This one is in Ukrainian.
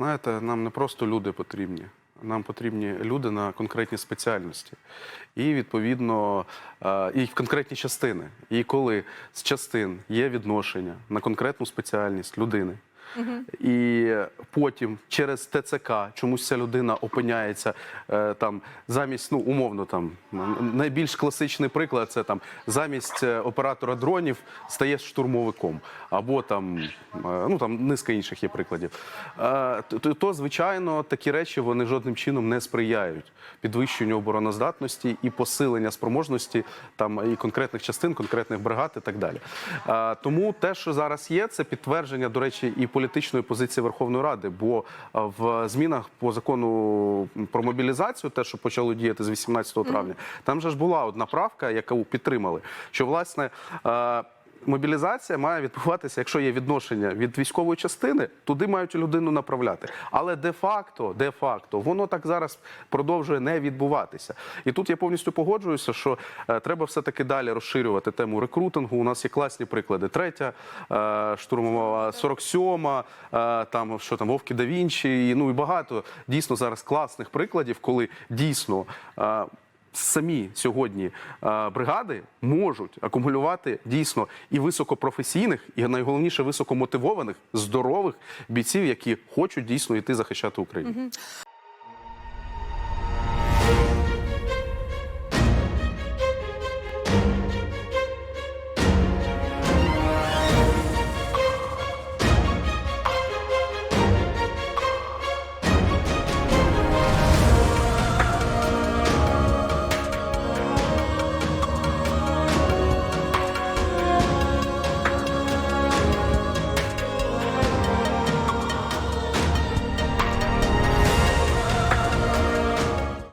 знаєте, нам не просто люди потрібні. Нам потрібні люди на конкретні спеціальності. І відповідно е, і в конкретні частини. І коли з частин є відношення на конкретну спеціальність людини. І потім через ТЦК чомусь ця людина опиняється е, там замість, ну умовно, там найбільш класичний приклад це там замість е, оператора дронів стає штурмовиком, або там е, ну там низка інших є прикладів. То, то, звичайно, такі речі вони жодним чином не сприяють підвищенню обороноздатності і посилення спроможності там і конкретних частин, конкретних бригад і так далі. Тому те, що зараз є, це підтвердження, до речі, і політичної позиції Верховної Ради. Бо е, в змінах по закону про мобілізацію, те, що почало діяти з 18 травня, там же ж була одна правка, яку підтримали, що власне. Мобілізація має відбуватися, якщо є відношення від військової частини, туди мають людину направляти. Але де-факто, де-факто, воно так зараз продовжує не відбуватися. І тут я повністю погоджуюся, що е, треба все-таки далі розширювати тему рекрутингу. У нас є класні приклади. Третя е, штурмова, 47-ма, е, там що там Вовки да Вінчі, ну і багато дійсно зараз класних прикладів, коли дійсно. Самі сьогодні е, бригади можуть акумулювати дійсно і високопрофесійних, і найголовніше високомотивованих, здорових бійців, які хочуть дійсно йти захищати Україну.